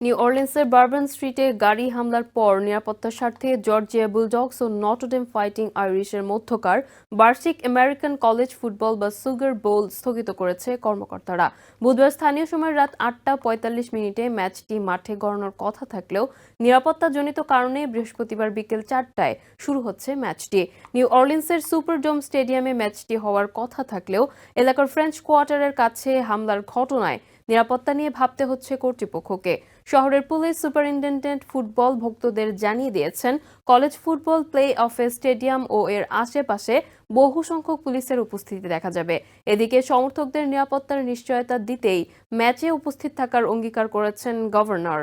New অর্লিন্সের বার্বান স্ট্রিটে গাড়ি হামলার পর নিরাপত্তার স্বার্থে জর্জিয়া বুলডগস ও নটরডেম ফাইটিং আইরিশের মধ্যকার বার্ষিক আমেরিকান কলেজ ফুটবল বা সুগার বোল স্থগিত করেছে কর্মকর্তারা। বুধবার স্থানীয় সময় রাত আটটা পঁয়তাল্লিশ মিনিটে ম্যাচটি মাঠে গড়ানোর কথা থাকলেও নিরাপত্তাজনিত কারণে বৃহস্পতিবার বিকেল চারটায় শুরু হচ্ছে ম্যাচটি। নিউ অর্লিন্সের সুপারডোম স্টেডিয়ামে ম্যাচটি হওয়ার কথা থাকলেও এলাকার ফ্রেঞ্চ কোয়ার্টারের কাছে হামলার ঘটনায় নিরাপত্তা নিয়ে ভাবতে হচ্ছে কর্তৃপক্ষকে। শহরের পুলিশ সুপারিনটেন্ডেন্ট ফুটবল ভক্তদের জানিয়ে দিয়েছেন, কলেজ ফুটবল প্লে অফে স্টেডিয়াম ও এর আশেপাশে বহু সংখ্যক পুলিশের উপস্থিতি দেখা যাবে। এদিকে সমর্থকদের নিরাপত্তার নিশ্চয়তা দিতেই ম্যাচে উপস্থিত থাকার অঙ্গীকার করেছেন গভর্নর।